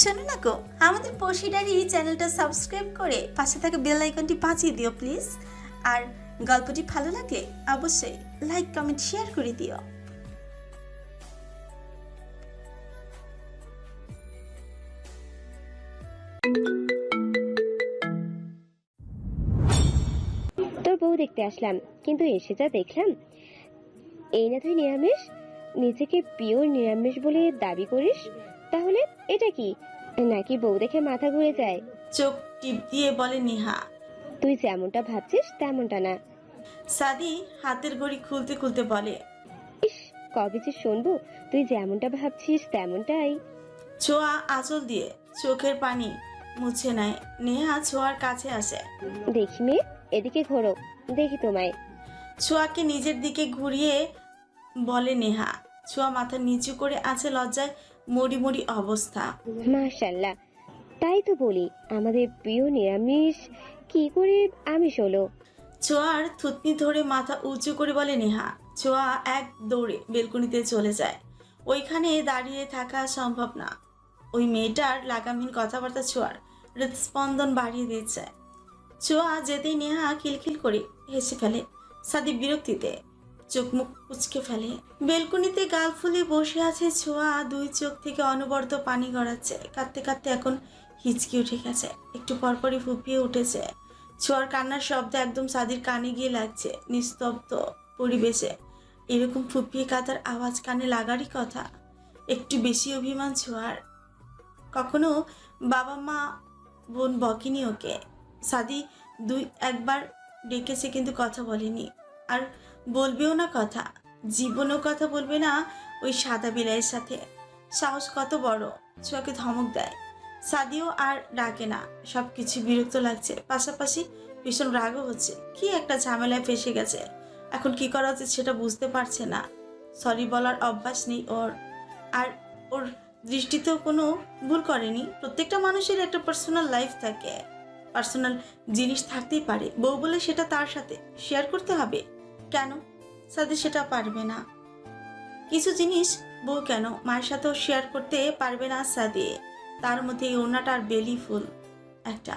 শোনো না গো, আমাদের পশিডারি চ্যানেলটা সাবস্ক্রাইব করে পাশে থাকা বেল আইকনটি বাজিয়ে দিও প্লিজ আর গল্পটি ভালো লাগলে অবশ্যই লাইক কমেন্ট শেয়ার করে দিও। তোর বউ দেখতে আসলাম, কিন্তু এসে যা দেখলাম, এই না তুই নিরামিষ, নিজেকে পিওর নিরামিষ বলে দাবি করিস, তাহলে এটা কি? নাকি বউ দেখে মাথা ঘুরে যায়? চোখ টিপ দিয়ে বলে নেহা। তুই যেমনটা ভাবছিস তেমনটা না। সাদি হাতের ঘড়ি খুলতে খুলতে বলে ইস কবে যে শুনব? তুই যেমনটা ভাবছিস তেমনটাই। ছোঁয়া আঁচল দিয়ে চোখের পানি মুছে নেয়। নেহা ছোঁয়ার কাছে আসে। দেখি মেয়ে এদিকে ঘোরো দেখি তোমায়। ছোঁয়াকে নিজের দিকে ঘুরিয়ে বলে নেহা। ছোঁয়া মাথা নিচু করে আছে লজ্জায় মরি মরি অবস্থা। মাশাল্লাহ। তাই তো বলি আমাদের প্রিয় নিরামিষ কি করে আমিষ হলো? ছোঁয়ার থুতনি ধরে মাথা উঁচু করে বলে নেহা। ছোঁয়া এক দৌড়ে বেলকুনিতে চলে যায়। ওইখানে দাঁড়িয়ে থাকা সম্ভব না। ওই মেয়েটার লাগামহীন কথাবার্তা ছোঁয়ার হৃদস্পন্দন বাড়িয়ে দিচ্ছে ছোঁয়া যেতেই নেহা খিলখিল করে হেসে ফেলে। সাদি বিরক্তিতে চোখ মুখ কুচকে ফেলে। বেলকুনিতে গাল ফুলে বসে আছে ছোঁয়া, দুই চোখ থেকে অনবরত পানি গড়াচ্ছে। কাঁদতে কাঁদতে এখন হিচকি উঠে গেছে। একটু পরপরই ফুপিয়ে উঠেছে। ছোঁয়ার কান্নার শব্দ একদম সাদির কানে গিয়ে লাগছে, নিস্তব্ধ পরিবেশে। এরকম ফুপিয়ে কাতার আওয়াজ কানে লাগারই কথা। একটু বেশি অভিমান ছোঁয়ার। কখনো বাবা মা, বোন বকেনি ওকে। সাদি দুই একবার ডেকেছে কিন্তু কথা বলেনি। আর বলবেও না কথা, জীবনেও কথা বলবে না ওই সাদা বিলাইয়ের সাথে। সাহস কত বড়, ছোঁয়াকে ধমক দেয়। সাদিও আর ডাকে না সব কিছু বিরক্ত লাগছে। পাশাপাশি ভীষণ রাগও হচ্ছে, কি একটা ঝামেলায় ফেসে গেছে। এখন কি করা উচিত সেটা বুঝতে পারছে না। সরি বলার অভ্যাস নেই ওর। আর ওর দৃষ্টিতেও কোনো ভুল করেনি। প্রত্যেকটা মানুষের একটা পার্সোনাল লাইফ থাকে। পার্সোনাল জিনিস থাকতেই পারে। বউ বলে সেটা তার সাথে। শেয়ার করতে হবে। কেন? সাথে সেটা পারবে না। কিছু জিনিস বউ কেন মায়ের সাথেও শেয়ার করতে পারবে না সাদিয়ে তার মধ্যে এই ওড়নাটা আর বেলি ফুল। একটা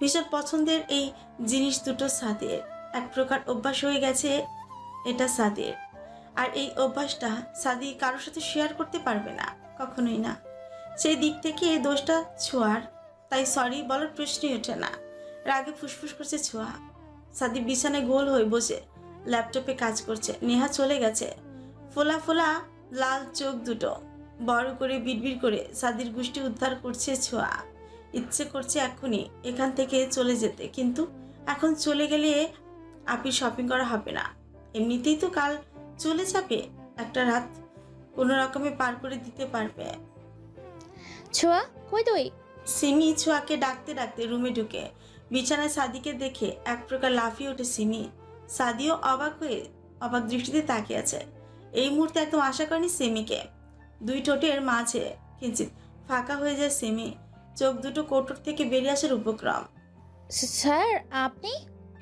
ভীষণ পছন্দের এই জিনিস দুটো সাদের এক প্রকার অভ্যাস হয়ে গেছে এটা সাদের আর এই অভ্যাসটা সাদি কারোর সাথে শেয়ার করতে পারবে না, কখনোই না। সেই দিক থেকে এই দোষটা ছোঁয়ার। তাই সরি বলার প্রশ্নই ওঠে না। রাগে ফুসফুস করছে ছোঁয়া। সাদি বিছানায় গোল হয়ে বসে। ল্যাপটপে কাজ করছে। নেহা চলে গেছে। ফোলা ফোলা লাল চোখ দুটো। বড় করে বিড়বিড় করে সাদির গোষ্ঠী উদ্ধার করছে ছোঁয়া। ইচ্ছে করছে এখনই এখান থেকে চলে যেতে কিন্তু এখন চলে গেলে আপনি শপিং করা হবে না। এমনিতেই তো কাল চলে যাবে একটা রাত কোনো রকমে পার করে দিতে পারবে। ছোঁয়া কই তুই? সিমি ছোঁয়াকে ডাকতে ডাকতে রুমে ঢুকে। বিছানায় সাদিকে দেখে এক প্রকার লাফিয়ে ওঠে সিমি। সাদিও অবাক হয়ে অবাক দৃষ্টিতে তাকিয়ে আছে। এই মুহূর্তে একদম আশা করেনি সিমিকে। দুই ঠোঁটের মাঝে কিঞ্চিত ফাঁকা হয়ে যায় সিমি। চোখ দুটো কোটর থেকে বেরিয়ে আসার উপক্রম। স্যার আপনি?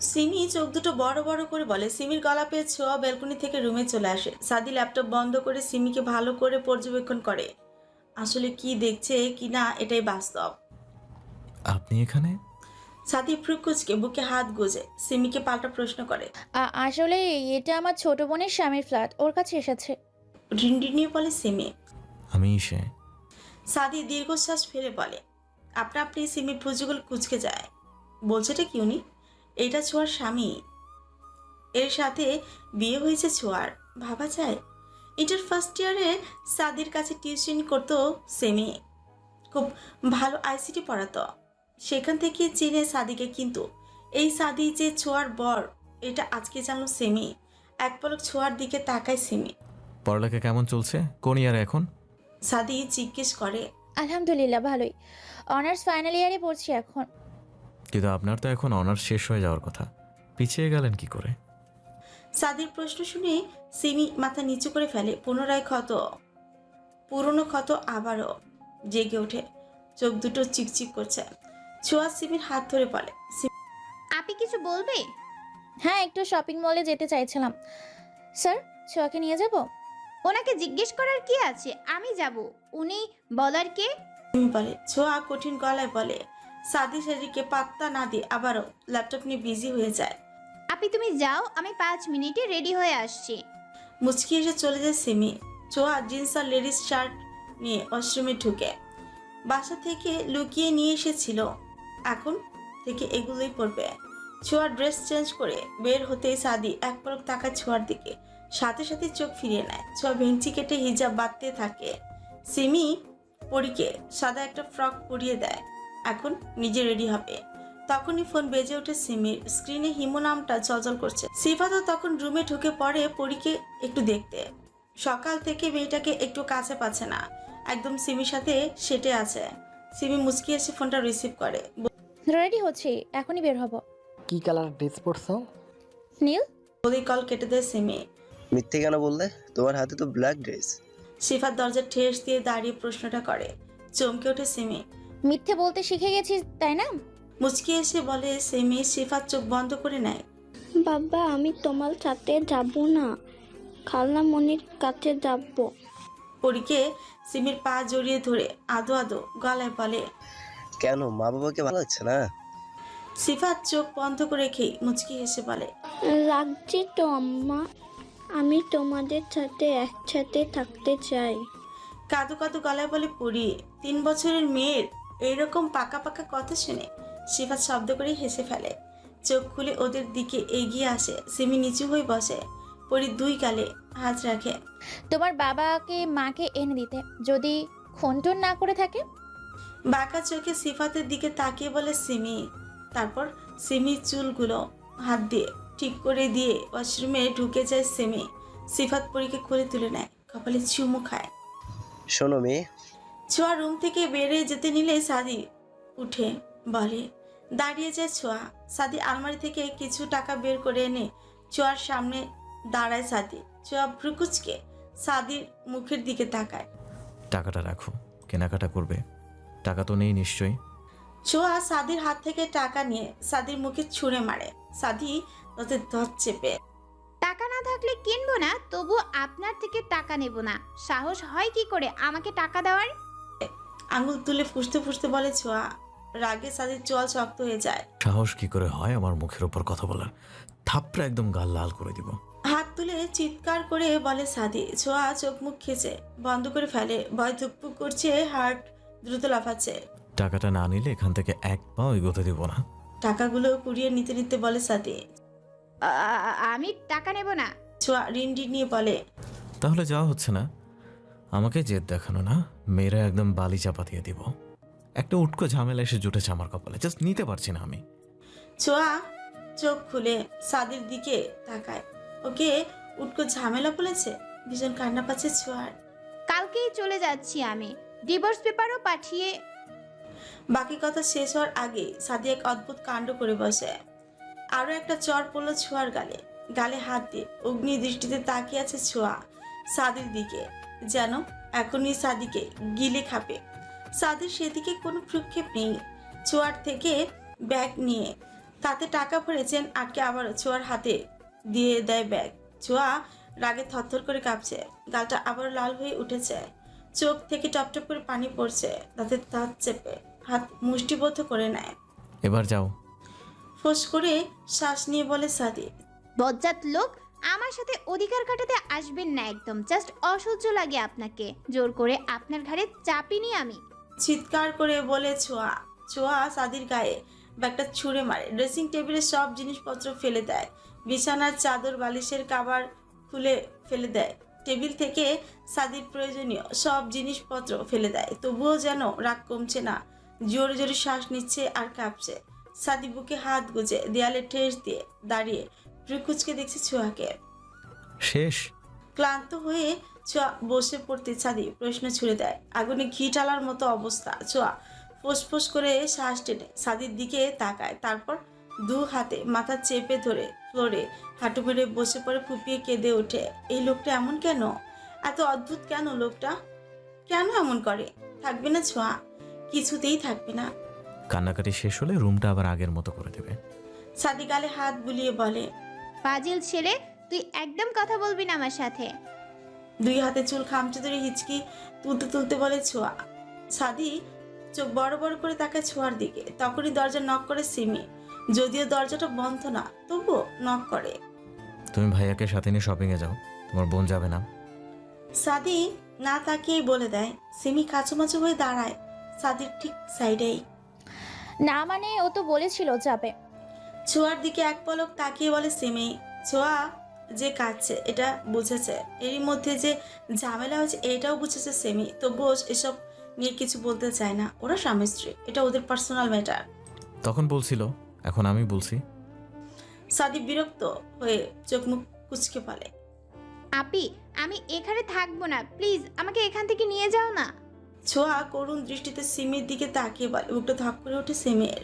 সিমি চোখ দুটো বড় বড় করে বলে। সিমির গলা পেয়ে ছোঁয়া ব্যালকনি থেকে রুমে চলে আসে। সাদি ল্যাপটপ বন্ধ করে সিমিকে ভালো করে পর্যবেক্ষণ করে। আসলে কি দেখছে কি না এটাই বাস্তব। আপনি এখানে? সাদি ফ্রুকুচকে বুকে হাত গুজে সিমিকে পাল্টা প্রশ্ন করে আ- আসলে এটা আমার ছোট বোনের স্বামীর ফ্ল্যাট ওর কাছে এসেছে। রিন্ডিনিয়ে বলে সিমি। আমি সে। সাদি দীর্ঘশ্বাস ফেলে বলে আপনা আপনি সিমির ভুজুগুলো কুচকে যায়। বলছেটা কি উনি? এটা ছোঁয়ার স্বামী। এর সাথে বিয়ে হয়েছে ছোঁয়ার। ভাবা যায়? ইন্টার ফার্স্ট ইয়ারে সাদির কাছে টিউশন করতো সেমি। খুব ভালো আইসিটি পড়াতো। সেখান থেকে চিনে সাদিকে কিন্তু। এই সাদি যে ছোঁয়ার বর এটা আজকে জানলো সেমি। এক পলক ছোঁয়ার দিকে তাকায় সেমি। পড়ালেখা কেমন চলছে? কোন ইয়ারে এখন? সাদি জিজ্ঞেস করে আলহামদুলিল্লাহ ভালোই। অনার্স ফাইনাল ইয়ারে পড়ছি এখন। কিন্তু আপনার তো এখন অনার্স শেষ হয়ে যাওয়ার কথা। পিছিয়ে গেলেন কি করে? সাদির প্রশ্ন শুনে সিমি মাথা নিচু করে ফেলে পুনরায় ক্ষত। পুরনো ক্ষত আবারও জেগে ওঠে। চোখ দুটো চিকচিক করছে। ছোঁয়া সিমির হাত ধরে বলে "সিমি, আপনি কিছু বলবে? হ্যাঁ একটু শপিং মলে যেতে চাইছিলাম। স্যার ছোঁয়াকে নিয়ে যাব? ওনাকে জিজ্ঞেস করার কি আছে? আমি যাব। উনি বলার কে? সিমি বলে ছোঁয়া কঠিন গলায় বলে সাদি সাদিকে পাত্তা না দিয়ে আবারও ল্যাপটপ নিয়ে বিজি হয়ে যায়। আপনি তুমি যাও আমি পাঁচ মিনিটে রেডি হয়ে আসছি। মুচকি এসে চলে যায় সিমি। ছোঁয়া জিন্স আর লেডিস শার্ট নিয়ে ওয়াশরুমে ঢুকে। বাসা থেকে লুকিয়ে নিয়ে এসেছিল। এখন থেকে এগুলোই পরবে। ছোঁয়ার ড্রেস চেঞ্জ করে বের হতেই সাদি এক পলক তাকায় ছোঁয়ার দিকে। সাথে সাথে চোখ ফিরিয়ে নেয়। ছোঁয়া ভেঞ্চি কেটে হিজাব বাঁধতে থাকে। সিমি পরীকে সাদা একটা ফ্রক পরিয়ে দেয়। এখন নিজে রেডি হবে। তখনই ফোন বেজে ওঠে সিমির। স্ক্রিনে হিমো নামটা চলচল করছে। সিফাতও তখন রুমে ঢুকে পড়ে পরীকে একটু দেখতে। সকাল থেকে মেয়েটাকে একটু কাছে পাচ্ছে না। একদম সিমির সাথে সেটে আছে। সিমি মুচকি এসে ফোনটা রিসিভ করে। রেডি হচ্ছি এখনই বের হব। কি কালার ড্রেস পরছো? নীল? বলেই কল কেটে দেয় সিমি। মিথ্যে কেন বললে? তোমার হাতে তো ব্ল্যাক ড্রেস সিফাত দরজা ঠেস দিয়ে দাঁড়িয়ে প্রশ্নটা করে। চমকে ওঠে সিমি। মিথ্যে বলতে শিখে গেছিস তাই না? মুচকি এসে বলে সিমি সিফাত চোখ বন্ধ করে নেয়। বাবা আমি তোমার সাথে যাব না। খালামণির কাছে যাব। পরীকে সিমির পা জড়িয়ে ধরে আদো আদো গলায় বলে কেন? মা বাবাকে ভালো লাগছে না? সিফাত চোখ বন্ধ করে রেখেই মুচকি হেসে বলে লাগছে তো আম্মা। আমি তোমাদের সাথে একসাথে থাকতে চাই। কাদু কাদু গলায় বলে পড়ি তিন বছরের মেয়ের এইরকম পাকা পাকা কথা শুনে সিফাত শব্দ করে হেসে ফেলে। চোখ খুলে ওদের দিকে এগিয়ে আসে সিমি নিচু হয়ে বসে পরি দুই গালে হাত রাখে। তোমার বাবাকে মাকে এনে দিতে যদি খুনটুন না করে থাকে বাঁকা চোখে সিফাতের দিকে তাকিয়ে বলে সিমি। তারপর সিমির চুলগুলো হাত দিয়ে ঠিক করে দিয়ে ওয়াশরুমে ঢুকে যায় সিমি। সিফাত পরীকে খুলে তুলে নেয় কপালে চুমু খায়। শোনো মেয়ে। ছোঁয়া রুম থেকে বেরিয়ে যেতে নিলে সাদি উঠে বলে দাঁড়িয়ে যায় ছোঁয়া। সাদি আলমারি থেকে কিছু টাকা বের করে এনে ছোঁয়ার সামনে দাঁড়ায় সাদি। ছোঁয়া ভ্রুকুচকে সাদির মুখের দিকে তাকায়। টাকাটা রাখো কেনাকাটা করবে। টাকা তো নেই নিশ্চয়ই। ছোঁয়া সাদির হাত থেকে টাকা নিয়ে সাদির মুখে ছুঁড়ে মারে। সাদি তাতে ধর চেপে। টাকা না থাকলে কিনবো না তবু আপনার থেকে টাকা নেব না। সাহস হয় কি করে আমাকে টাকা দেওয়ার? আঙুল তুলে ফুসতে ফুসতে বলে ছোঁয়া। রাগে সাদির চোয়াল শক্ত হয়ে যায়। সাহস কি করে হয় আমার মুখের ওপর কথা বলার? থাপড়া একদম গাল লাল করে দিব। হাত তুলে চিৎকার করে বলে সাদি। ছোঁয়া চোখ মুখ খেছে বন্ধ করে ফেলে ভয় ধুকপুক করছে হার্ট দ্রুত লাফাচ্ছে টাকাটা না নিলে এখান থেকে এক পাও এগোতে দিব না। টাকাগুলো কুড়িয়ে নিতে নিতে বলে সাথে। আ- আমি টাকা নেব না। ছোঁয়া রিন্ডি নিয়ে বলে। তাহলে যাওয়া হচ্ছে না। আমাকে জেদ দেখানো না মেয়েরা একদম বালি চাপা দিয়ে দিব। একটা উটকো ঝামেলা এসে জুটেছে আমার কপালে জাস্ট নিতে পারছি না আমি। ছোঁয়া চোখ খুলে সাদির দিকে তাকায়। ওকে উটকো ঝামেলা বলেছে? ভীষণ কান্না পাচ্ছে ছোঁয়ার। কালকেই চলে যাচ্ছি আমি। ডিভোর্স পেপারও পাঠিয়ে বাকি কথা শেষ হওয়ার আগে সাদি এক অদ্ভুত কাণ্ড করে বসে। আরও একটা চর পড়ল ছোঁয়ার গালে। গালে হাত দিয়ে অগ্নি দৃষ্টিতে তাকিয়ে আছে ছোঁয়া সাদির দিকে। যেন এখনই সাদিকে গিলে খাবে। সাদির সেদিকে কোনো প্রক্ষেপ নেই। ছোঁয়ার থেকে ব্যাগ নিয়ে তাতে টাকা ভরেছেন আটকে আবার ছোঁয়ার হাতে দিয়ে দেয় ব্যাগ। ছোঁয়া রাগে থরথর করে কাঁপছে। গালটা আবার লাল হয়ে উঠেছে। চোখ থেকে টপটপ করে পানি পড়ছে তাতে দাঁত চেপে হাত মুষ্টিবদ্ধ করে নেয়। এবার যাও। ফোঁস করে শ্বাস নিয়ে বলে সাদি বজ্জাত লোক আমার সাথে অধিকার কাটাতে আসবেন না একদম জাস্ট অসহ্য লাগে আপনাকে। জোর করে আপনার ঘাড়ে চাপিনি আমি। চিৎকার করে বলে ছোঁয়া ছোঁয়া সাদির গায়ে ব্যাগটা ছুঁড়ে মারে ড্রেসিং টেবিলে সব জিনিসপত্র ফেলে দেয় বিছানার চাদর বালিশের কাবার খুলে ফেলে দেয়। টেবিল থেকে সাদির প্রয়োজনীয় সব জিনিসপত্র ফেলে দেয়। তবুও যেন রাগ কমছে না। জোরে জোরে শ্বাস নিচ্ছে আর কাঁপছে। সাদি বুকে হাত গুজে দেয়ালে ঠেস দিয়ে দাঁড়িয়ে ভ্রুকুচকে দেখছে ছোঁয়াকে। শেষ। ক্লান্ত হয়ে ছোঁয়া বসে পড়তে ছাদি প্রশ্ন ছুড়ে দেয়। আগুনে ঘি টালার মতো অবস্থা। ছোঁয়া ফোঁস করে শ্বাস টেনে সাদির দিকে তাকায়। তারপর দু হাতে মাথা চেপে ধরে ফ্লোরে হাঁটু মেরে বসে পড়ে ফুপিয়ে কেঁদে ওঠে এই লোকটা এমন কেন? এত অদ্ভুত কেন লোকটা? কেন এমন করে? থাকবে না ছোঁয়া। কিছুতেই থাকবে না। কান্নাকাটি শেষ হলে রুমটা আবার আগের মতো করে দেবে। সাদি গালে হাত বুলিয়ে বলে ফাজিল ছেলে তুই একদম কথা বলবি না আমার সাথে। দুই হাতে চুল খামচে ধরে হিচকি তুলতে তুলতে বলে ছোঁয়া। সাদি চোখ বড় বড় করে তাকায় ছোঁয়ার দিকে। তখনই দরজা নক করে সিমি যদিও দরজাটা বন্ধ না তবুও নক করে। তুমি ভাইয়াকে সাথে নিয়ে শপিংয়ে যাও তোমার বোন যাবে না। সাদি না তাকিয়েই বলে দেয় সিমি কাছুমাছু হয়ে দাঁড়ায় সাদির ঠিক সাইডেই না মানে ও তো বলেছিল যাবে। ছোঁয়ার দিকে এক পলক তাকিয়ে বলে সিমি ছোঁয়া যে কাঁদছে এটা বুঝেছে। এরই মধ্যে যে ঝামেলা হয়েছে এটাও বুঝেছে সেমি। তবুও এসব নিয়ে কিছু বলতে চায় না। ওরা স্বামী স্ত্রী এটা ওদের পার্সোনাল ম্যাটার তখন বলছিল এখন আমি বলছি। সাদি বিরক্ত হয়ে চোখ মুখ কুচকে ফেলে। আপি আমি এখানে থাকব না প্লিজ আমাকে এখান থেকে নিয়ে যাও না। ছোঁয়া করুণ দৃষ্টিতে সিমির দিকে তাকিয়ে বলে বুকটা ধক করে ওঠে সিমের।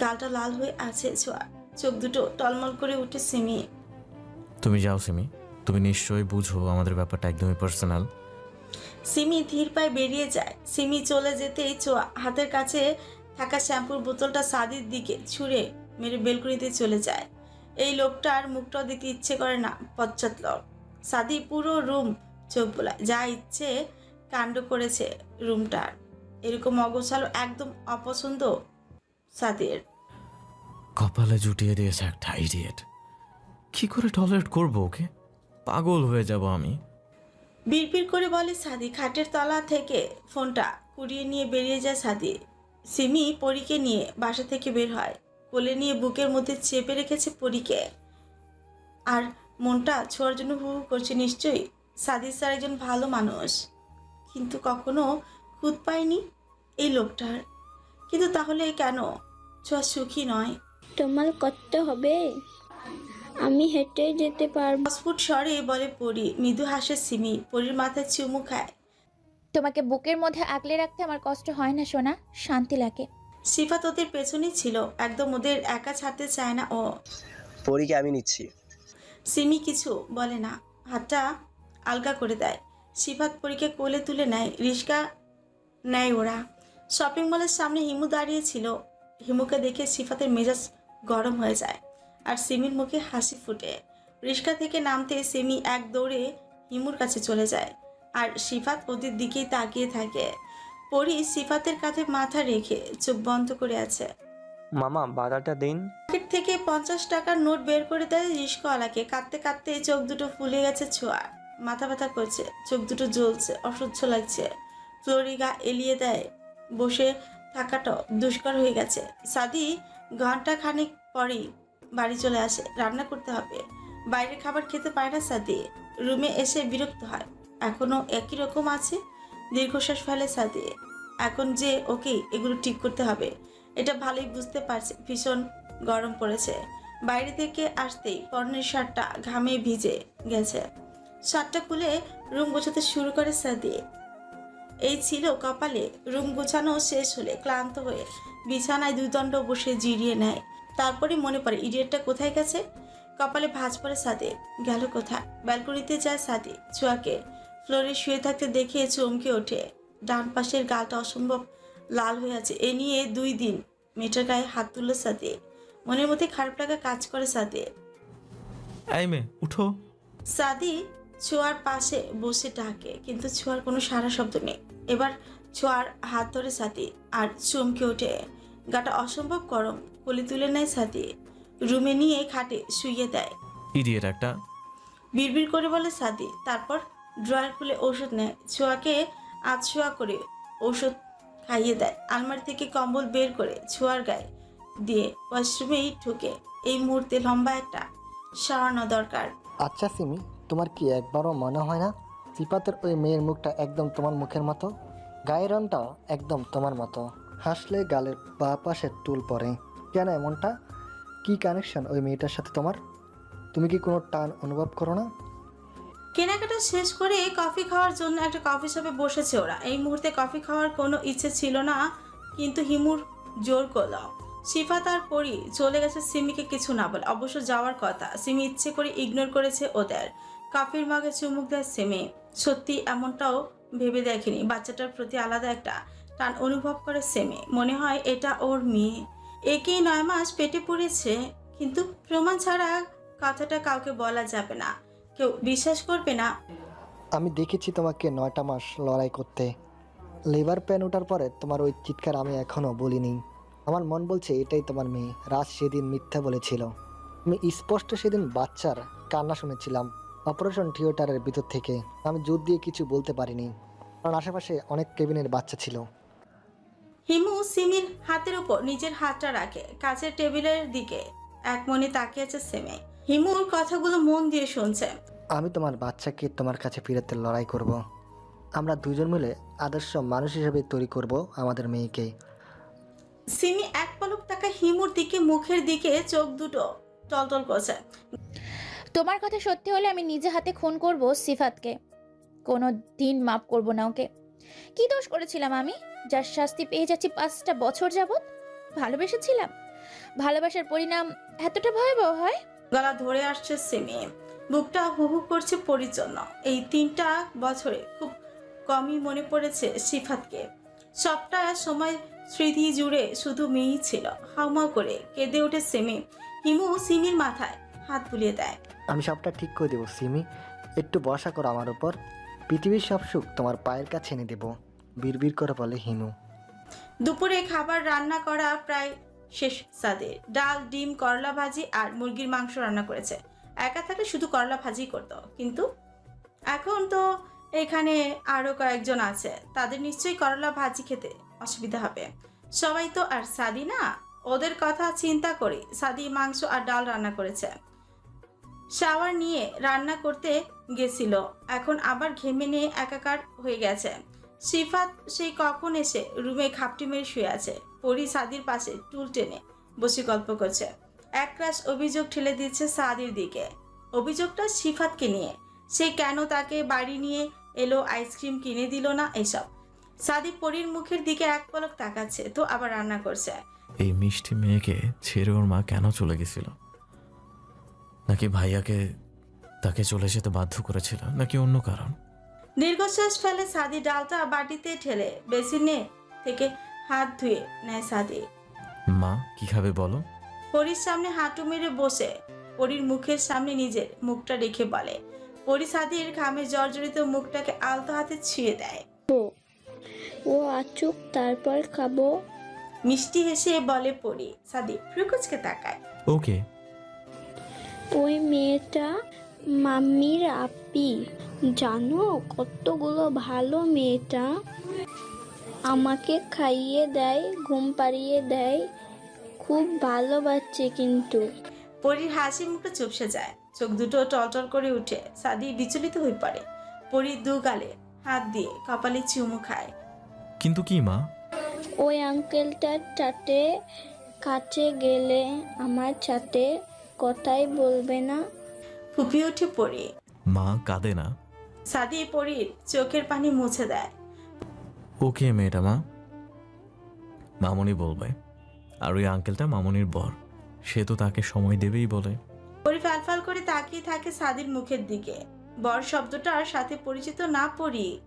গালটা লাল হয়ে আছে ছোঁয়া। চোখ দুটো টলমল করে উঠে সিমি তুমি যাও সিমি তুমি নিশ্চয়ই বুঝো আমাদের ব্যাপারটা একদমই পার্সোনাল সিমি ধীর পায়ে বেরিয়ে যায়। সিমি চলে যেতেই ছোঁয়া হাতের কাছে থাকা শ্যাম্পুর বোতলটা সাদির দিকে ছুঁড়ে মেরে বেলকুনিতে চলে যায়। এই লোকটার মুখটাও দিতে ইচ্ছে করে না পশ্চাৎ লোক। সাদি পুরো রুম চোখ বোলায়। যা ইচ্ছে কাণ্ড করেছে রুমটার। এরকম অগোছালো একদম অপছন্দ সাদির। কপালে জুটিয়ে দিয়েছে একটা আইডিয়েট কি করে টলারেট করব ওকে? পাগল হয়ে যাব আমি। বিড়বিড় করে বলে সাদি। খাটের তলা থেকে ফোনটা কুড়িয়ে নিয়ে বেরিয়ে যায় সাদি। সিমি পরীকে নিয়ে বাসা থেকে বের হয়। কোলে নিয়ে বুকের মধ্যে চেপে রেখেছে পরীকে। আর মনটা ছোঁয়ার জন্য হু করছে নিশ্চয়ই। সাদি স্যার একজন ভালো মানুষ। কিন্তু কখনো খুদ পায়নি এই লোকটার। কিন্তু তাহলে কেন? ছোঁয়া সুখী নয়। তোমার করতে হবে। আমি হেঁটে যেতে পারব। অস্ফুট স্বরে বলে পরি। মৃদু হাসে সিমি। পরির মাথায় চুমু খায়। তোমাকে বুকের মধ্যে আগলে রাখতে আমার কষ্ট হয় না সোনা। শান্তি লাগে। সিফাত ওদের পেছনেই ছিল। একদম ওদের একা ছাড়তে চায় না ও। পরীকে আমি নিচ্ছি। সিমি কিছু বলে না। হাতটা আলগা করে দেয়। সিফাত পরীকে কোলে তুলে নেয়। রিস্কা নেয় ওরা। শপিং মলের সামনে হিমু দাঁড়িয়ে ছিল। হিমুকে দেখে সিফাতের মেজাজ গরম হয়ে যায় আর সিমির মুখে হাসি ফুটে। রিস্কা থেকে নামতে সিমি এক দৌড়ে হিমুর কাছে চলে যায়। আর সিফাত ওদের দিকেই তাকিয়ে থাকে। পরি সিফাতের কাঁধে মাথা রেখে চোখ বন্ধ করে আছে। মামা বাজারটা দিন। পকেট থেকে পঞ্চাশ টাকার নোট বের করে দেয় রিস্কওয়ালাকে। কাঁদতে কাঁদতে চোখ দুটো ফুলে গেছে ছোঁয়ার মাথা ব্যথা করছে চোখ দুটো জ্বলছে অসহ্য লাগছে। ফ্লোরিগা এলিয়ে দেয়। বসে থাকাটা দুষ্কর হয়ে গেছে। সাদি ঘণ্টা খানিক পরেই বাড়ি চলে আসে। রান্না করতে হবে। বাইরের খাবার খেতে পারে না সাদি। রুমে এসে বিরক্ত হয়। এখনও একই রকম আছে? দীর্ঘশ্বাস ফেলে সাদি এখন যে ওকে এগুলো ঠিক করতে হবে, এটা ভালোই বুঝতে পারছে, ভীষণ গরম পড়েছে। বাইরে থেকে আসতেই পরনের শার্টটা ঘামে ভিজে গেছে। শার্টটা খুলে রুম গোছাতে শুরু করে সাদিয়ে। এই ছিল কপালে, রুম গোছানো শেষ হলে ক্লান্ত হয়ে বিছানায় দুদণ্ড বসে জিরিয়ে নেয়। তারপরে মনে পড়ে, ইডিয়েটটা কোথায় গেছে? কপালে ভাঁজ পড়ে সাদে গেল কোথায়? ব্যালকনিতে যায় সাদে ছোঁয়াকে। ফ্লোরে শুয়ে থাকতে দেখে চমকে ওঠে। ডান পাশের গালটা অসম্ভব লাল হয়ে আছে। এ নিয়ে দুই দিন মেয়েটার গায়ে হাত তুললো সাথে। মনের মধ্যে খারাপ লাগা কাজ করে সাথে। এই উঠো। সাদি ছোঁয়ার পাশে বসে ডাকে কিন্তু ছোয়ার কোনো সারা শব্দ নেই। এবার ছোয়ার হাত ধরে সাথী আর চমকে ওঠে। গাটা অসম্ভব গরম কোলে তুলে নেয় সাথী। রুমে নিয়ে খাটে শুইয়ে দেয়। ইডিয়েট একটা। বিড়বিড় করে বলে সাদি তারপর ড্রয়ার খুলে ওষুধ নেয়। ছোঁয়াকে আধশোয়া করে ওষুধ খাইয়ে দেয়। আলমারি থেকে কম্বল বের করে ছোঁয়ার গায়ে দিয়ে ওয়াশরুমেই ঢুকে। এই মুহূর্তে লম্বা একটা সরানো দরকার। আচ্ছা সিমি, তোমার কি একবারও মনে হয় না সিপাতের ওই মেয়ের মুখটা একদম তোমার মুখের মতো? গায়ের রংটা একদম তোমার মতো। হাসলে গালের বা পাশে তুল পড়ে। কেন এমনটা? কি কানেকশন ওই মেয়েটার সাথে তোমার? তুমি কি কোনো টান অনুভব করো না? কেনাকাটা শেষ করে কফি খাওয়ার জন্য একটা কফি শপে বসেছে ওরা। এই মুহূর্তে কফি খাওয়ার কোনো ইচ্ছে ছিল না, কিন্তু হিমুর জোর করল। শিফা তার পরি চলে গেছে সিমিকে কিছু না বলে। অবশ্য যাওয়ার কথা, সিমি ইচ্ছে করে ইগনোর করেছে ওদের। কফির মাগে চুমুক দেয় সিমি। সত্যি এমনটাও ভেবে দেখেনি। বাচ্চাটার প্রতি আলাদা একটা টান অনুভব করে সেমে। মনে হয় এটা ওর মেয়ে। একেই নয় মাস পেটে পড়েছে, কিন্তু প্রমাণ ছাড়া কথাটা কাউকে বলা যাবে না। কেউ বিশ্বাস করবে না। আমি দেখেছি তোমাকে নয়টা মাস লড়াই করতে। লিভার পেন ওঠার পরে তোমার ওই চিৎকার আমি এখনও বলিনি। আমার মন বলছে এটাই তোমার মেয়ে। রাজ সেদিন মিথ্যা বলেছিল। আমি স্পষ্ট সেদিন বাচ্চার কান্না শুনেছিলাম অপারেশন থিয়েটারের ভিতর থেকে। আমি জোর দিয়ে কিছু বলতে পারিনি। কারণ আশেপাশে অনেক কেবিনের বাচ্চা ছিল। হিমু সিমির হাতের উপর নিজের হাতটা রাখে কাছের টেবিলের দিকে। এক মনে তাকিয়ে আছে সেমে। হিমুর কথাগুলো মন দিয়ে শুনছে। আমি তোমার বাচ্চাকে তোমার কাছে ফিরাতে লড়াই করব। আমরা দুজন মিলে আদর্শ মানুষ হিসেবে তৈরি করব আমাদের মেয়েকে। সিমি এক পলক টাকা হিমুর দিকে মুখের দিকে চোখ দুটো টলটল করছে। তোমার কথা সত্যি হলে আমি নিজে হাতে খুন করব সিফাতকে। কোনো দিন মাফ করব না ওকে। কি দোষ করেছিলাম আমি? যার শাস্তি পেয়ে যাচ্ছি পাঁচটা বছর যাবত ভালোবেসেছিলাম? ভালোবাসার পরিণাম এতটা ভয়াবহ হয়? গলা ধরে আসছে সিমি। বুকটা হুহু করছে পরিচ্ছন্ন। এই তিনটা বছরে খুব কমই মনে পড়েছে সিফাতকে। সবটা সময় স্মৃতি জুড়ে শুধু মেয়েই ছিল। হাউমাউ করে কেঁদে ওঠে সিমি। হিমু সিমির মাথায় হাত বুলিয়ে দেয়। আমি সবটা ঠিক করে দেবো সিমি। একটু বসা করো আমার উপর। পৃথিবীর সব সুখ তোমার পায়ের কাছে এনে দেবো। বিড়বিড় করে বলে হিমু। দুপুরে খাবার রান্না করা প্রায় শেষ সাদের ডাল, ডিম, করলা ভাজি আর মুরগির মাংস রান্না করেছে। একা থাকলে শুধু করলা ভাজি করতো। কিন্তু এখন তো এখানে আরও কয়েকজন আছে। তাদের নিশ্চয়ই করলা ভাজি খেতে অসুবিধা হবে। সবাই তো আর সাদি না। ওদের কথা চিন্তা করে। সাদি মাংস আর ডাল রান্না করেছে। শাওয়ার নিয়ে রান্না করতে গেছিল। এখন আবার ঘেমে নিয়ে একাকার হয়ে গেছে। সিফাত সেই কখন এসে রুমে খাপটি মেরে শুয়ে আছে? পরি সাদির পাশে টুল টেনে বসে গল্প করছে। একরাশ অভিযোগ ঠেলে দিচ্ছে সাদির দিকে। অভিযোগটা সিফাতকে নিয়ে। সে কেন তাকে বাড়ি নিয়ে এলো, আইসক্রিম কিনে দিল না এসব? সাদি পরির মুখের দিকে এক পলক তাকাচ্ছে, তো আবার রান্না করছে। এই মিষ্টি মেয়েকে ছেড়ে ওর মা কেন চলে গেছিল? নাকি ভাইয়াকে তাকে চলে যেতে বাধ্য করেছিল? নাকি অন্য কারণ? দীর্ঘশ্বাস ফেলে সাদি ডালটা বাটিতে ঠেলে বেসিনে থেকে হাত ধুয়ে নেয় সাদি। মা কি খাবে বলো? পরীর সামনে হাঁটু মেরে বসে পরীর মুখের সামনে নিজের মুখটা রেখে বলে। পরি সাদির ঘামে জর্জরিত মুখটাকে আলতো হাতে ছুঁয়ে দেয়। ও আচুক তারপর খাব। মিষ্টি হেসে বলে পরি সাদি ফ্রুকুচকে তাকায়। ওকে। ওই মেয়েটা মাম্মির আপি। জানো কতগুলো ভালো মেয়েটা আমাকে খাইয়ে দেয় ঘুম পাড়িয়ে দেয়। খুব ভালোবাসছে কিন্তু। পরির হাসি মুখটা চুপসে যায়। চোখ দুটো টলটল করে উঠে সাদি বিচলিত হয়ে পড়ে। পরি দু গালে হাত দিয়ে কপালে চুমু খায়। কিন্তু কি মা? ওই আঙ্কেলটার চাটে কাছে গেলে আমার সাথে কথাই বলবে না। ফুপিয়ে উঠে পড়ি মা কাঁদে না? সাদি পরির চোখের পানি মুছে দেয়। ওকে মেয়েটা মা। মামনি বলবে আর ওই আঙ্কেলটা মামনির বর। সে তো তাকে সময় দেবেই বলে। পরি ফালফাল করে তাকিয়ে থাকে সাদির মুখের দিকে। বর শব্দটার সাথে পরিচিত না পড়ি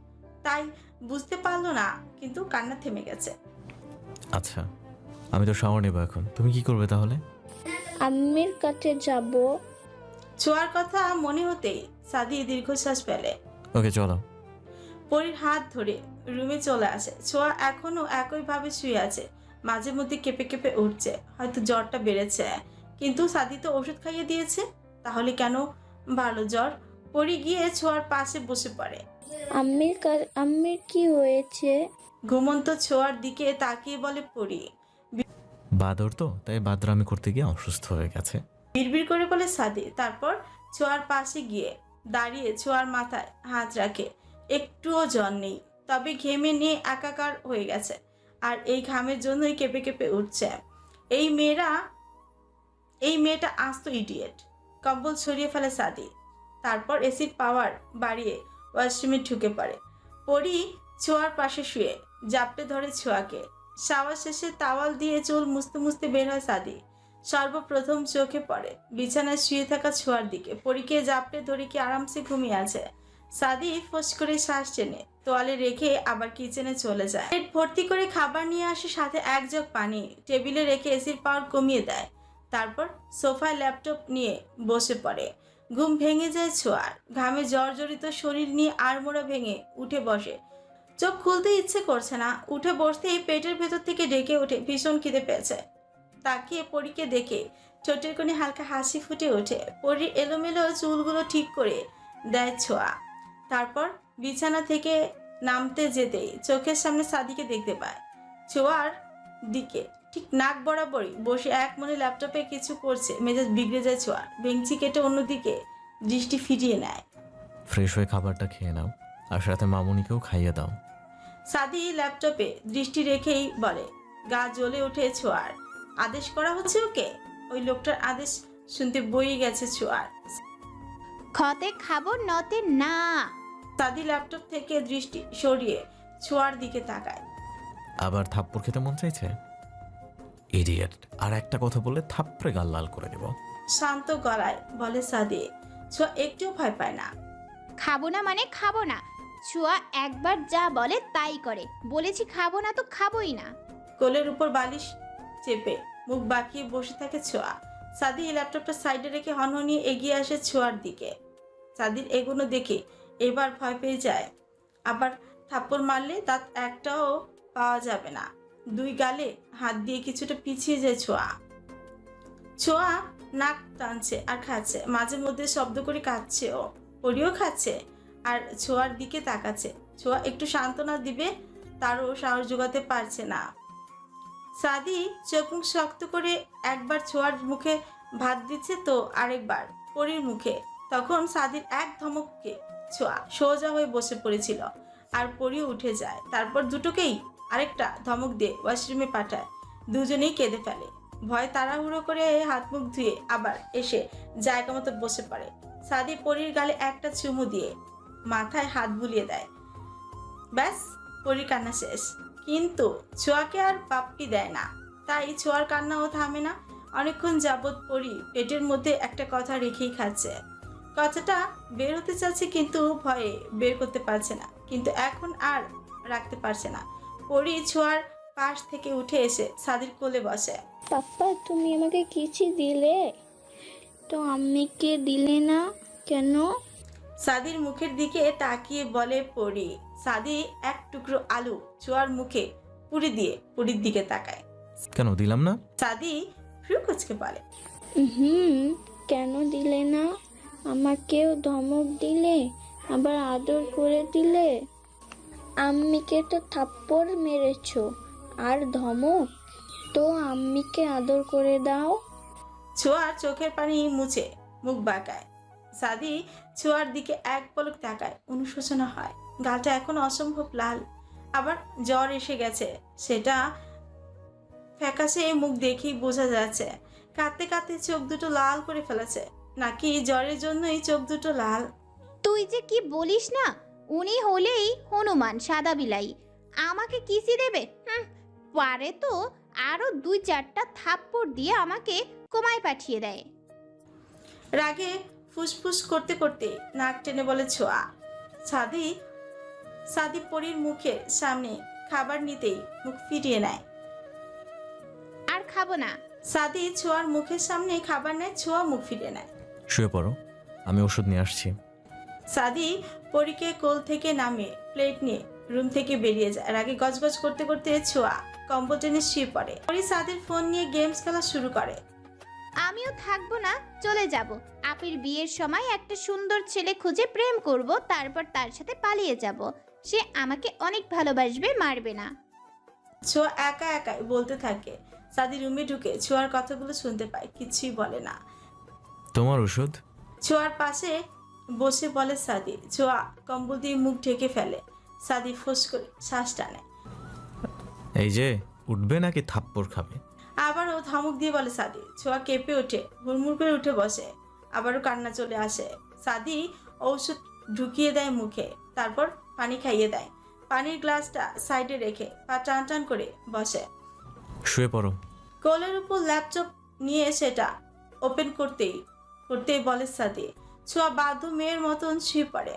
তাই বুঝতে পারল না কিন্তু কান্না থেমে গেছে। আচ্ছা আমি তো শাওয়ার নেব এখন। তুমি কি করবে তাহলে? আম্মির কাছে যাব। ছোঁয়ার কথা মনে হতেই সাদি দীর্ঘশ্বাস ফেলে। ওকে চলো। পরির হাত ধরে রুমে চলে আসে। ছোঁয়া এখনও একইভাবে শুয়ে আছে। মাঝে মধ্যে কেঁপে কেঁপে উঠছে। হয়তো জ্বরটা বেড়েছে। কিন্তু সাদি তো ওষুধ খাইয়ে দিয়েছে। তাহলে কেন ভালো জ্বর? পরি গিয়ে ছোঁয়ার পাশে বসে পড়ে। আম্মির কা- আম্মির কি হয়েছে? ঘুমন্ত ছোঁয়ার দিকে তাকিয়ে বলে পরি বাদর তো তাই বাদরামি করতে গিয়ে অসুস্থ হয়ে গেছে। বিড়বিড় করে বলে সাদি তারপর ছোঁয়ার পাশে গিয়ে দাঁড়িয়ে ছোঁয়ার মাথায় হাত রাখে। একটুও জ্বর নেই, তবে ঘেমে নিয়ে একাকার হয়ে গেছে আর এই ঘামের জন্যই কেঁপে কেঁপে উঠছে। এই মেয়েরা, এই মেয়েটা আস্ত ইডিয়েট কম্বল ছড়িয়ে ফেলে সাদি। তারপর এসির পাওয়ার বাড়িয়ে ওয়াশরুমে ঢুকে পড়ে। পরি ছোঁয়ার পাশে শুয়ে, জাপটে ধরে ছোঁয়াকে। শাওয়ার শেষে তাওয়াল দিয়ে চুল মুছতে মুছতে বের হয় সাদি। সর্বপ্রথম চোখে পড়ে। বিছানায় শুয়ে থাকা ছোঁয়ার দিকে। পরীকে জাপটে ধরে কি আরামসে ঘুমিয়ে আছে? সাদি ফোস করে শ্বাস টেনে তোয়ালে রেখে আবার কিচেনে চলে যায়। প্লেট ভর্তি করে খাবার নিয়ে আসে সাথে এক জগ পানি। টেবিলে রেখে এসির পাওয়ার কমিয়ে দেয়। তারপর সোফায় ল্যাপটপ নিয়ে বসে পড়ে। ঘুম ভেঙে যায় ছোঁয়ার। ঘামে জর্জরিত শরীর নিয়ে আড়মোড়া ভেঙে উঠে বসে। চোখ খুলতে ইচ্ছে করছে না। উঠে বসতেই পেটের ভেতর থেকে ডেকে উঠে ভীষণ খিদে পেয়েছে। তাকিয়ে পরীকে দেখে। ঠোঁটের কোণে হালকা হাসি ফুটে ওঠে। পরীর এলোমেলো চুলগুলো ঠিক করে দেয় ছোঁয়া। তারপর বিছানা থেকে নামতে যেতেই চোখের সামনে সাদিকে দেখতে পায়। ছোঁয়ার দিকে ঠিক নাক বরাবরই বসে এক মনে ল্যাপটপে কিছু করছে। মেজাজ বিগড়ে যায় ছোঁয়ার। বেঞ্চি কেটে অন্যদিকে দৃষ্টি ফিরিয়ে নেয়। ফ্রেশ হয়ে খাবারটা খেয়ে নাও। আর সাথে মামুনিকেও খাইয়ে দাও। সাদি ল্যাপটপে দৃষ্টি রেখেই বলে গা জ্বলে ওঠে ছোঁয়ার। আদেশ করা হচ্ছে ওকে? ওই লোকটার আদেশ শুনতে বই গেছে ছোঁয়ার খতে খাব নতে না। সাদি ল্যাপটপ থেকে দৃষ্টি সরিয়ে ছোঁয়ার দিকে তাকায়। আবার থাপ্পড় খেতে মন চাইছে? ইডিয়েট আর একটা কথা বললে থাপ্পড়ে গাল লাল করে দেব শান্ত গলায় বলে সাদি ছোঁয়া একটুও ভয় পায় না। খাব না মানে খাব না। ছুয়া একবার যা বলে তাই করে। বলেছি খাব না তো খাবোই না। কোলের উপর বালিশ চেপে মুখ বাঁকিয়ে বসে থাকে ছোঁয়া। সাদি ল্যাপটপটা সাইডে রেখে হনহনিয়ে এগিয়ে আসে ছোঁয়ার দিকে। সাদির এগুলো দেখে এবার ভয় পেয়ে যায়। আবার থাপ্পড় মারলে দাঁত একটাও পাওয়া যাবে না। দুই গালে হাত দিয়ে কিছুটা পিছিয়ে যায় ছোঁয়া। ছোঁয়া নাক টানছে আর খাচ্ছে, মাঝে মধ্যে শব্দ করে কাঁদছে ও পরিও খাচ্ছে আর ছোঁয়ার দিকে তাকাচ্ছে। ছোঁয়া একটু সান্ত্বনা দিবে, তারও সাহস জোগাতে পারছে না। সাদি চোখ মুখ শক্ত করে একবার ছোঁয়ার মুখে ভাত দিচ্ছে তো আরেকবার, পরির মুখে। তখন সাদির এক ধমককে ছোঁয়া, সোজা হয়ে বসে পড়েছিল আর পরিও উঠে যায়। তারপর দুটোকেই আরেকটা ধমক দিয়ে ওয়াশরুমে পাঠায়। দুজনেই কেঁদে ফেলে। ভয় তাড়াহুড়ো করে হাত মুখ ধুয়ে আবার এসে জায়গা মতো বসে পড়ে। সাদি পরির গালে একটা চুমু দিয়ে মাথায় হাত বুলিয়ে দেয়। ব্যাস, পরির কান্না শেষ। কিন্তু ছোঁয়াকে আর পাপ্পি দেয় না। তাই ছোঁয়ার কান্নাও থামে না। অনেকক্ষণ যাবৎ পরি পেটের মধ্যে একটা কথা রেখেই খাচ্ছে। কথাটা বের হতে চাচ্ছে কিন্তু ভয়ে বের করতে পারছে না। কিন্তু এখন আর রাখতে পারছে না। পরি ছোঁয়ার পাশ থেকে উঠে এসে সাদির কোলে বসে। পাপ্পা তুমি আমাকে কিছু দিলে? তো আম্মিকে দিলে না? কেন? সাদির মুখের দিকে তাকিয়ে বলে পরি সাদি এক টুকরো আলু ছোঁয়ার মুখে পুরি দিয়ে পুরীর দিকে তাকায়। কেন দিলাম না? সাদি ফ্রু কুচকে বলে হুম কেন দিলে না? আমাকেও ধমক দিলে? আবার আদর করে দিলে? আম্মিকে তো থাপ্পড় মেরেছো আর ধমক? তো আম্মিকে আদর করে দাও। ছোঁয়ার চোখের পানি মুছে মুখ বাঁকায়। সাদি ছোঁয়ার দিকে এক পলক তাকায় অনুশোচনা হয়। গালটা এখন অসম্ভব লাল। আবার জ্বর এসে গেছে। সেটা ফ্যাকাশে মুখ দেখেই বোঝা যাচ্ছে। কাঁদতে কাঁদতে চোখ দুটো লাল করে ফেলেছে। নাকি জ্বরের জন্যই চোখ দুটো লাল? তুই যে কি বলিস না? উনি হলেই হনুমান সাদা বিলাই। আমাকে কিসি দেবে? হুম পারে তো আরও দুই চারটা থাপ্পড় দিয়ে আমাকে কমায় পাঠিয়ে দেয়। রাগে ফুসফুস করতে করতে নাক টেনে বলে ছোঁয়া। সাদি সাদি পরীর মুখের সামনে খাবার নিতেই মুখ ফিরিয়ে নেয়। আর খাব না। সাদি ছোঁয়ার মুখের সামনে খাবার নেয় ছোঁয়া মুখ ফিরে নেয়। শুয়ে পড়ো আমি ওষুধ নিয়ে আসছি। সাদি পরীকে কোল থেকে নামিয়ে প্লেট নিয়ে রুম থেকে বেরিয়ে যায়। আর আগে গজগজ করতে করতে ছোঁয়া কম্বল টেনে শুয়ে পড়ে। পরি সাদির ফোন নিয়ে গেমস খেলা শুরু করে। আমিও থাকব না চলে যাব। আপির বিয়ের সময় একটা সুন্দর ছেলে খুঁজে প্রেম করব তারপর তার সাথে পালিয়ে যাব। সে আমাকে অনেক ভালোবাসবে মারবে না। ছোঁয়া একা একাই বলতে থাকে। সাদি রুমে ঢুকে ছোঁয়ার কথাগুলো শুনতে পায় কিছুই বলে না। তোমার ওষুধ? ছোঁয়ার পাশে বসে বলে সাদি। ছোঁয়া কম্বল দিয়ে মুখ ঢেকে ফেলে। সাদি ফোঁস করে শ্বাস টানে। এই যে উঠবে নাকি থাপ্পড় খাবে? আবারও ধমক দিয়ে বলে সাদি। ছোঁয়া কেঁপে ওঠে হুড়মুড় করে উঠে বসে। আবারও কান্না চলে আসে। সাদি ঔষধ ঢুকিয়ে দেয় মুখে তারপর পানি খাইয়ে দেয়। পানির গ্লাসটা সাইডে রেখে পা টান টান করে বসে। শুয়ে পড়ো। কোলের উপর ল্যাপটপ নিয়ে সেটা ওপেন করতেই করতেই বলে সাদি। ছোঁয়া বাধ্য মেয়ের মতন শুয়ে পড়ে।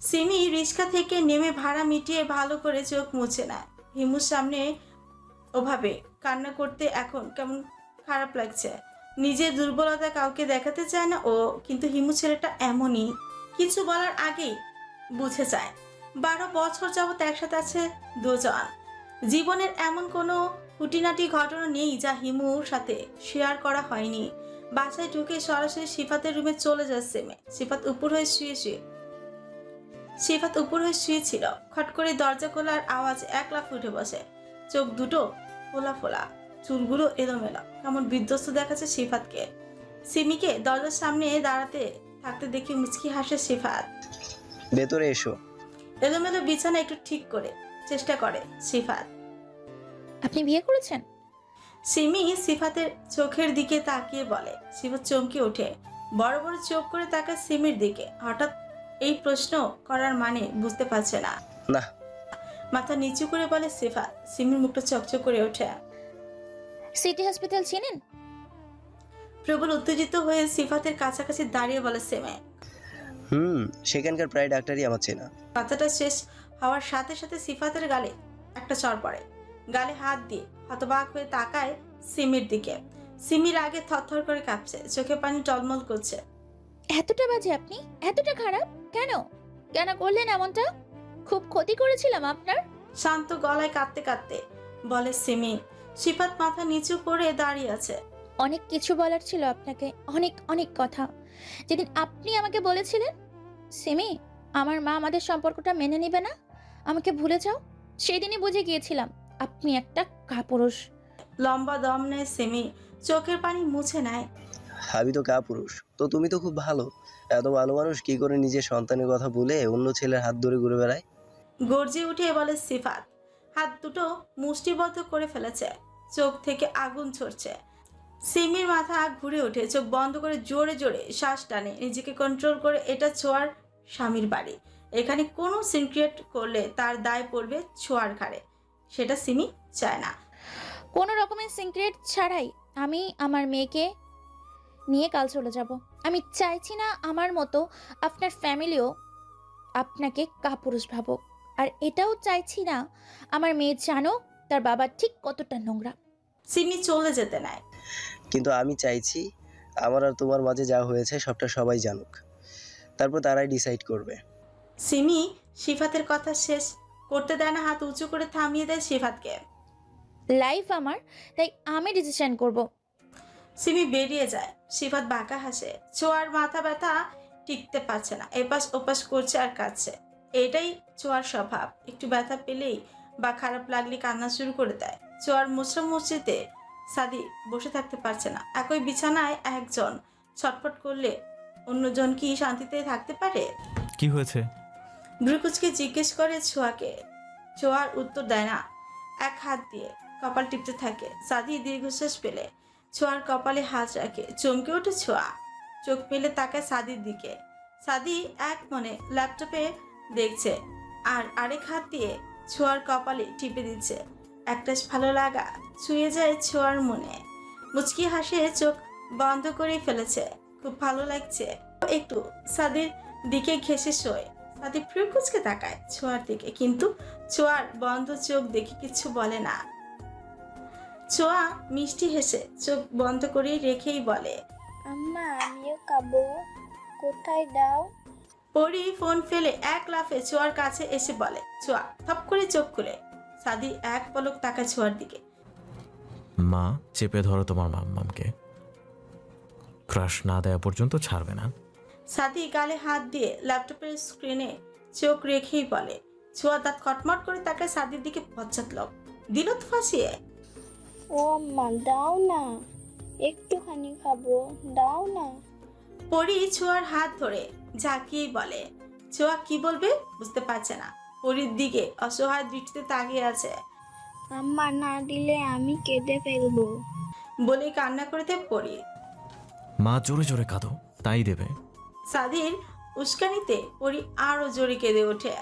সিমি রিক্সা থেকে নেমে ভাড়া মিটিয়ে ভালো করে চোখ মুছে নেয়। হিমুর সামনে ওভাবে কান্না করতে এখন কেমন খারাপ লাগছে। নিজের দুর্বলতা কাউকে দেখাতে চায় না ও কিন্তু হিমু ছেলেটা এমনই। কিছু বলার আগেই বুঝে যায়। বারো বছর যাবত একসাথে আছে দুজন। জীবনের এমন কোনো খুঁটিনাটি ঘটনা নেই যা হিমুর সাথে শেয়ার করা হয়নি। বাসায় ঢুকে সরাসরি সিফাতের রুমে চলে যাচ্ছে মেয়ে সিফাত উপর হয়ে শুয়ে শুয়ে সিফাত উপর হয়ে শুয়েছিল। খট করে দরজা খোলার আওয়াজ এক লাফ উঠে বসে। চোখ দুটো ফোলা ফোলা, চুলগুলো এলোমেলো। কেমন বিধ্বস্ত দেখাচ্ছে সিফাতকে সিমিকে দরজার সামনে দাঁড়াতে থাকতে দেখে মুচকি হাসে সিফাত ভেতরে এসো। এলোমেলো বিছানা একটু ঠিক করে চেষ্টা করে সিফাত। আপনি বিয়ে করেছেন? সিমি সিফাতের চোখের দিকে তাকিয়ে বলে। সিফাত চমকে ওঠে। বড় বড় চোখ করে তাকায় সিমির দিকে। হঠাৎ এই প্রশ্ন করার মানে বুঝতে পারছে না। না। মাথা নিচু করে বলে সিফাত। সিমির মুখটা চকচক করে ওঠে। সিটি হসপিটাল চিনেন? প্রবল উত্তেজিত হয়ে সিফাতের কাছাকাছি দাঁড়িয়ে বলে সেমে। হুম। সেখানকার প্রায় ডাক্তারই আমার চেনা। কথাটা শেষ হওয়ার সাথে সাথে সিফাতের গালে একটা চর পড়ে। গালে হাত দিয়ে হতবাক হয়ে তাকায় সিমির দিকে। সিমির আগে থরথর করে কাঁপছে চোখে পানি টলমল করছে। এতটা বাজে আপনি? এতটা খারাপ? কেন? কেন করলেন এমনটা? খুব ক্ষতি করেছিলাম আপনার? শান্ত গলায় কাঁদতে কাঁদতে বলে সিমি। সিফাত মাথা নিচু করে দাঁড়িয়ে আছে। অনেক কিছু বলার ছিল আপনাকে অনেক অনেক কথা। যেদিন আপনি আমাকে বলেছিলেন সিমি আমার মা আমাদের সম্পর্কটা মেনে নেবে না? আমাকে ভুলে যাও। সেই দিনই বুঝে গিয়েছিলাম আপনি একটা কাপুরুষ। লম্বা দম নেয় সিমি চোখের পানি মুছে নেয়। আমি তো কা পুরুষ তো তুমি তো খুব ভালো। এত ভালো মানুষ কি করে নিজের সন্তানের কথা বলে অন্য ছেলের হাত ধরে ঘুরে বেড়ায়? গর্জে উঠে বলে সিফাত হাত দুটো মুষ্টিবদ্ধ করে ফেলেছে চোখ থেকে আগুন ছড়ছে। সিমির মাথা ঘুরে ওঠে চোখ বন্ধ করে জোরে জোরে শ্বাস টানে নিজেকে কন্ট্রোল করে এটা ছোঁয়ার স্বামীর বাড়ি। এখানে কোনো সিনক্রিয়েট করলে তার দায় পড়বে ছোঁয়ার ঘাড়ে। সেটা সিমি চায় না। কোনো রকমের সিক্রেট ছাড়াই আমি আমার মেয়েকে নিয়ে কাল চলে যাব। আমি চাইছি না আমার মতো আপনার ফ্যামিলিও আপনাকে কাপুরুষ ভাবুক। আর এটাও চাইছি না আমার মেয়ে জানো তার বাবা ঠিক কতটা নোংরা। সিমি চলে যেতে নেয়। কিন্তু আমি চাইছি আমার আর তোমার মাঝে যা হয়েছে সবটা সবাই জানুক। তারপর তারাই ডিসাইড করবে। সিমি সিফাতের কথা শেষ করতে দেয় না হাত উঁচু করে থামিয়ে দেয় সিফাতকে লাইফ আমার তাই আমি ডিসিশন করব। সিমি বেরিয়ে যায়। সিফাত বাঁকা হাসে। ছোঁয়ার মাথা ব্যথা টিকতে পারছে না। এপাশ ওপাশ করছে আর কাঁদছে। এটাই ছোঁয়ার স্বভাব। একটু ব্যথা পেলেই বা খারাপ লাগলে কান্না শুরু করে দেয়। চোয়ার মুসরা মসজিদে সাদি বসে থাকতে পারছে না। একই বিছানায় একজন ছটফট করলে অন্যজন কি শান্তিতে থাকতে পারে? কি হয়েছে? ভ্রুকুচকে জিজ্ঞেস করে ছোঁয়াকে। ছোঁয়ার উত্তর দেয় না। এক হাত দিয়ে কপাল টিপতে থাকে। সাদি দীর্ঘশ্বাস পেলে ছোঁয়ার কপালে হাত রাখে। চমকে ওঠে ছোঁয়া। চোখ মেলে তাকায় সাদির দিকে। সাদি এক মনে ল্যাপটপে দেখছে আর আরেক হাত দিয়ে ছোঁয়ার কপালে টিপে দিচ্ছে। একটা ভালো লাগা ছুঁয়ে যায় ছোঁয়ার মনে। মুচকি হাসে চোখ বন্ধ করে ফেলেছে। খুব ভালো লাগছে। একটু সাদির দিকে ঘেসে শোয়। সাদি ফ্রুকুচকে তাকায় ছোঁয়ার দিকে। কিন্তু ছোঁয়ার বন্ধ চোখ দেখে কিছু বলে না। ছোঁয়া মিষ্টি হেসে চোখ বন্ধ করে রেখেই বলে আম্মা আমিও খাব। কোথায় দাও? পরি ফোন ফেলে এক লাফে ছোঁয়ার কাছে এসে বলে ছোঁয়া থপ করে চোখ খুলে। সাদি এক পলক তাকায় ছোঁয়ার দিকে। মা চেপে ধরো তোমার মাম্মামকে। ক্রাশ না দেওয়া পর্যন্ত ছাড়বে না। সাদি গালে হাত দিয়ে ল্যাপটপের স্ক্রিনে চোখ রেখেই বলে ছোঁয়া দাঁত খটমট করে তাকে সাদির দিকে পশ্চাৎ দিল তো ফাঁসিয়ে ও আম্মা দাও না। একটুখানি খাব দাও না। পরি ছোঁয়ার হাত ধরে ঝাঁকিয়ে বলে ছোঁয়া কি বলবে বুঝতে পারছে না। পরির দিকে অসহায় দৃষ্টিতে তাকিয়ে আছে। আম্মা না দিলে আমি কেঁদে ফেলব। বলে কান্না করতে পড়ি মা জোরে জোরে কাঁদো তাই দেবে। সাদির উস্কানিতে পরি আরও জোরে কেঁদে ওঠে।